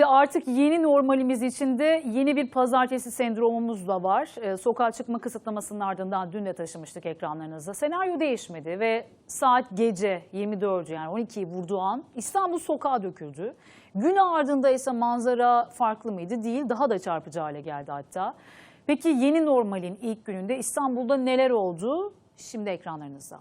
Şimdi artık yeni normalimiz içinde yeni bir pazartesi sendromumuz da var. Ee, sokağa çıkma kısıtlamasının ardından dün de taşımıştık ekranlarınızda. Senaryo değişmedi ve saat gece 24 yani 12'yi vurduğu an İstanbul sokağa döküldü. Gün ardında ise manzara farklı mıydı? Değil daha da çarpıcı hale geldi hatta. Peki yeni normalin ilk gününde İstanbul'da neler oldu? Şimdi ekranlarınızda.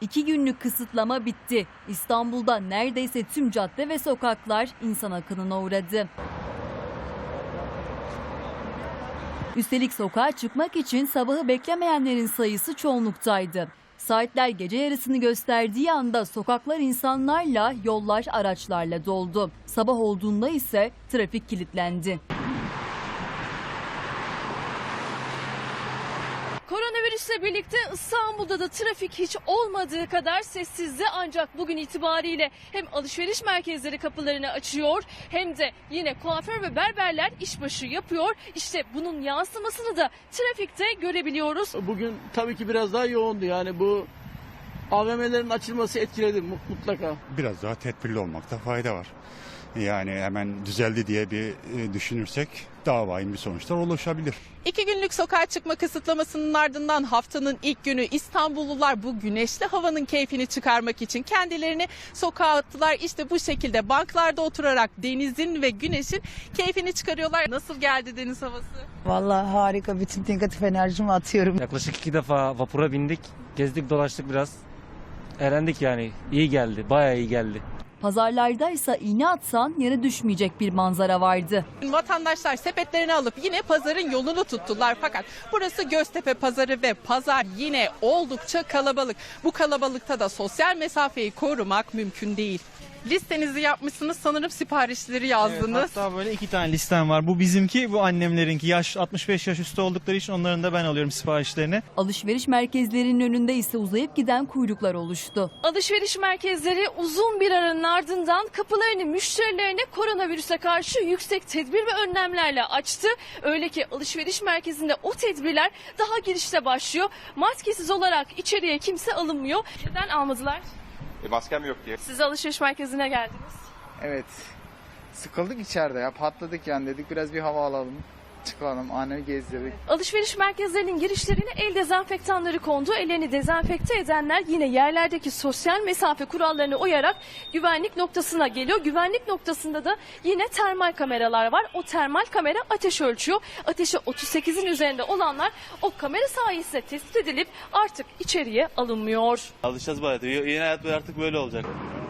İki günlük kısıtlama bitti. İstanbul'da neredeyse tüm cadde ve sokaklar insan akınına uğradı. Üstelik sokağa çıkmak için sabahı beklemeyenlerin sayısı çoğunluktaydı. Saatler gece yarısını gösterdiği anda sokaklar insanlarla, yollar araçlarla doldu. Sabah olduğunda ise trafik kilitlendi. Koronavirüsle birlikte İstanbul'da da trafik hiç olmadığı kadar sessizdi ancak bugün itibariyle hem alışveriş merkezleri kapılarını açıyor hem de yine kuaför ve berberler işbaşı yapıyor. İşte bunun yansımasını da trafikte görebiliyoruz. Bugün tabii ki biraz daha yoğundu yani bu AVM'lerin açılması etkiledi mu- mutlaka. biraz daha tedbirli olmakta fayda var. Yani hemen düzeldi diye bir e, düşünürsek daha vahim bir sonuçlar oluşabilir. İki günlük sokağa çıkma kısıtlamasının ardından haftanın ilk günü İstanbullular bu güneşli havanın keyfini çıkarmak için kendilerini sokağa attılar. İşte bu şekilde banklarda oturarak denizin ve güneşin keyfini çıkarıyorlar. Nasıl geldi deniz havası? Vallahi harika. Bütün negatif enerjimi atıyorum. Yaklaşık iki defa vapura bindik. Gezdik dolaştık biraz. Eğlendik yani. İyi geldi. Bayağı iyi geldi. Pazarlarda ise iğne atsan yere düşmeyecek bir manzara vardı. Vatandaşlar sepetlerini alıp yine pazarın yolunu tuttular. Fakat burası Göztepe pazarı ve pazar yine oldukça kalabalık. Bu kalabalıkta da sosyal mesafeyi korumak mümkün değil. Listenizi yapmışsınız sanırım siparişleri yazdınız. Evet, hatta böyle iki tane listem var. Bu bizimki, bu annemlerinki. Yaş 65 yaş üstü oldukları için onların da ben alıyorum siparişlerini. Alışveriş merkezlerinin önünde ise uzayıp giden kuyruklar oluştu. Alışveriş merkezleri uzun bir aranın ardından kapılarını müşterilerine koronavirüse karşı yüksek tedbir ve önlemlerle açtı. Öyle ki alışveriş merkezinde o tedbirler daha girişte başlıyor. Maskesiz olarak içeriye kimse alınmıyor. Neden almadılar? E, maskem yok diye. Siz alışveriş merkezine geldiniz. Evet. Sıkıldık içeride ya. Patladık yani dedik biraz bir hava alalım. Çıkalım. Annemi gezdirdik. Alışveriş merkezlerinin girişlerine el dezenfektanları kondu. Ellerini dezenfekte edenler yine yerlerdeki sosyal mesafe kurallarına uyarak güvenlik noktasına geliyor. Güvenlik noktasında da yine termal kameralar var. O termal kamera ateş ölçüyor. Ateşi 38'in üzerinde olanlar o kamera sayesinde tespit edilip artık içeriye alınmıyor. Alışacağız bayağı. Yeni hayat artık böyle olacak.